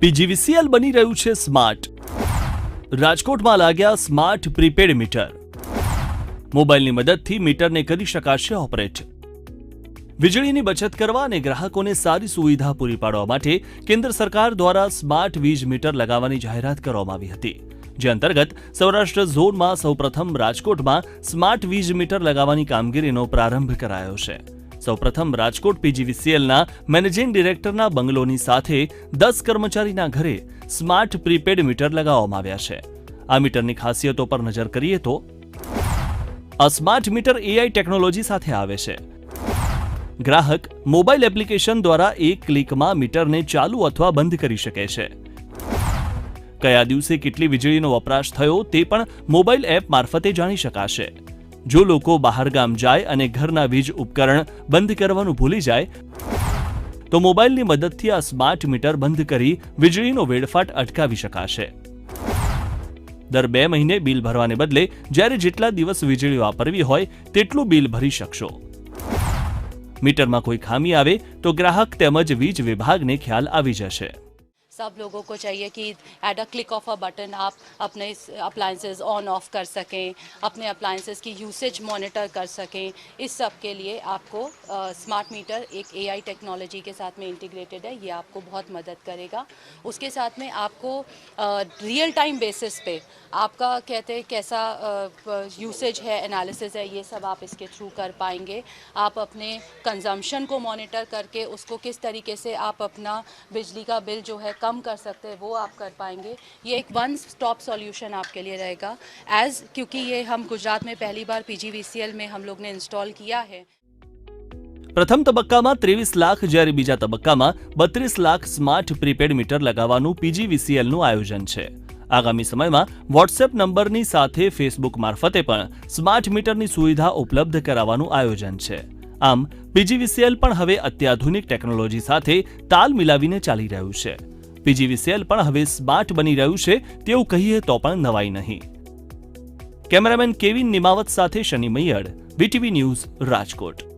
PGVCL બની રહ્યું છે સ્માર્ટ. રાજકોટમાં લાગ્યા સ્માર્ટ પ્રીપેડ મીટર. મોબાઈલની મદદથી મીટરને કરી શકાશે ઓપરેટ. વીજળીની બચત કરવા અને ગ્રાહકોને સારી સુવિધા પૂરી પાડવા માટે કેન્દ્ર સરકાર દ્વારા સ્માર્ટ વીજ મીટર લગાવવાની જાહેરાત કરવામાં આવી હતી. જે અંતર્ગત સૌરાષ્ટ્ર ઝોનમાં સૌપ્રથમ રાજકોટમાં સ્માર્ટ વીજ મીટર લગાવવાની કામગીરીનો પ્રારંભ કરાયો છે. સૌપ્રથમ રાજકોટ પીજીવીસીએલના મેનેજિંગ ડિરેક્ટરના બંગલોની સાથે દસ કર્મચારીના ઘરે સ્માર્ટ પ્રીપેડ મીટર લગાવવામાં આવ્યા છે. આ મીટરની ખાસિયતો પર નજર કરીએ તો આ સ્માર્ટ મીટર એઆઈ ટેકનોલોજી સાથે આવે છે. ગ્રાહક મોબાઈલ એપ્લિકેશન દ્વારા એક ક્લિકમાં મીટરને ચાલુ અથવા બંધ કરી શકે છે. કયા દિવસે કેટલી વીજળીનો વપરાશ થયો તે પણ મોબાઈલ એપ મારફતે જાણી શકાશે. જો લોકો બહાર ગામ જાય અને ઘરના વીજ ઉપકરણ બંધ કરવાનું ભૂલી જાય, તો મોબાઈલની મદદથી આ સ્માર્ટ મીટર બંધ કરી વીજળીનો વેડફાટ અટકાવી શકાશે. દર બે મહિને બિલ ભરવાને બદલે જ્યારે જેટલા દિવસ વીજળી વાપરવી હોય, તેટલું બિલ ભરી શકશો. મીટરમાં કોઈ ખામી આવે, તો ગ્રાહક તેમજ વીજ વિભાગને ખ્યાલ આવી જશે. सब लोगों को चाहिए कि at a click of a button आप अपने अप्लाइंसेस ऑन ऑफ़ कर सकें, अपने अप्लाइंसेस की यूसेज मॉनिटर कर सकें। इस सब के लिए आपको स्मार्ट मीटर एक एआई टेक्नोलॉजी के साथ में इंटीग्रेटेड है, ये आपको बहुत मदद करेगा। उसके साथ में आपको रियल टाइम बेसिस पे आपका कहते कैसा यूसेज है एनालिसिस है, ये सब आप इसके थ्रू कर पाएँगे। आप अपने कंजम्पशन को मॉनिटर करके उसको किस तरीके से आप अपना बिजली का बिल जो है कम कर सकते हैं वो आप कर पाएंगे ये एक वन स्टॉप सॉल्यूशन आपके लिए रहेगा एज क्योंकि ये हम गुजरात में पहली बार पीजीवीसीएल में हम लोग ने इंस्टॉल किया है પ્રથમ તબક્કામાં ત્રેવીસ લાખ જ્યારે બીજા તબક્કામાં બત્રીસ લાખ સ્માર્ટ પ્રીપેડ મીટર લગાવવાનું પીજીવીસીએલનું આયોજન છે આગામી સમયમાં વોટ્સએપ નંબરની સાથે ફેસબુક મારફતે પણ સ્માર્ટ મીટરની સુવિધા ઉપલબ્ધ કરાવવાનું આયોજન છે આમ પીજીવીસીએલ પણ હવે અત્યાધુનિક ટેકનોલોજી સાથે તાલ મિલાવીને ચાલી રહ્યું છે પીજીવીસીએલ પણ હવે સ્માર્ટ બની રહ્યું છે તેવું કહીએ તો પણ નવાઈ નહીં. કેમેરામેન કેવિન નિમાવત સાથે શનિ મૈયડ વીટીવી ન્યૂઝ રાજકોટ.